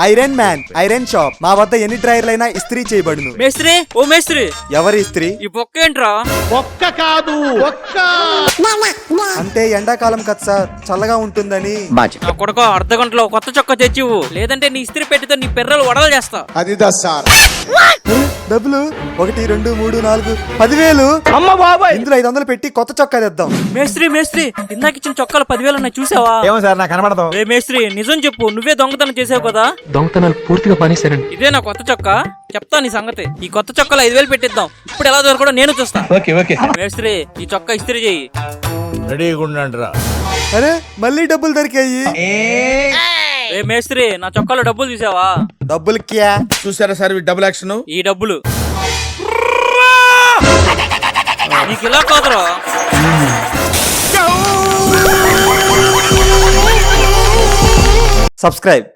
Iron man iron shop. మా వద్ద ఎన్ని డ్రైర్లైనా ఇస్త్రీ చేయబడును. మేస్త్రి ఓ మేస్త్రి. ఎవరి ఇస్త్రీ? ఈ బొక్క ఏంట్రా? అంటే ఎండాకాలం కదా సార్ చల్లగా ఉంటుందని. నా కొడుకు అర్ధ గంటలో కొత్త చొక్కా తెచ్చివు. లేదంటే నీ ఇస్త్రీ పెట్టితో నీ పెర్రలు వడలు చేస్తా. అది సార్. హ? డబ్బులు ఒకటి రెండు మూడు నాలుగు పదివేలు. ఇందులో ఐదు వందలు పెట్టి కొత్త చొక్కా తెద్దాం. మేస్త్రి మేస్త్రి ఇందాక ఇచ్చిన చొక్కాలు పదివేలు ఉన్నాయి చూసావా? ఏమో సార్ నాకు కనబడదు. రే మేస్త్రి నిజం చెప్పు నువ్వే దొంగతనం చేసావు కదా? దొంగతనాలు పూర్తిగా పనిస్తారండి ఇదే నా కొత్త చొక్కా? చెప్తా నీ సంగతి. ఈ కొత్త చొక్కాలు ఐదు వేలు పెట్టిద్దాం. ఇప్పుడు ఎలా దొరకడో నేను చూస్తా. Okay okay. మేస్త్రి ఈ చొక్కా ఇస్త్రీ చెయ్యి. రెడీగా ఉండండి రా అరే మళ్ళీ డబ్బులు దొరికాయి. రే మేస్త్రి నా చొక్కాలో డబ్బులు చూసావా డబ్బులు క్యా చూసారా సార్ డబుల్ యాక్షన్ ఈ డబ్బులు. నీకు ఇలా కాదురా. సబ్స్క్రైబ్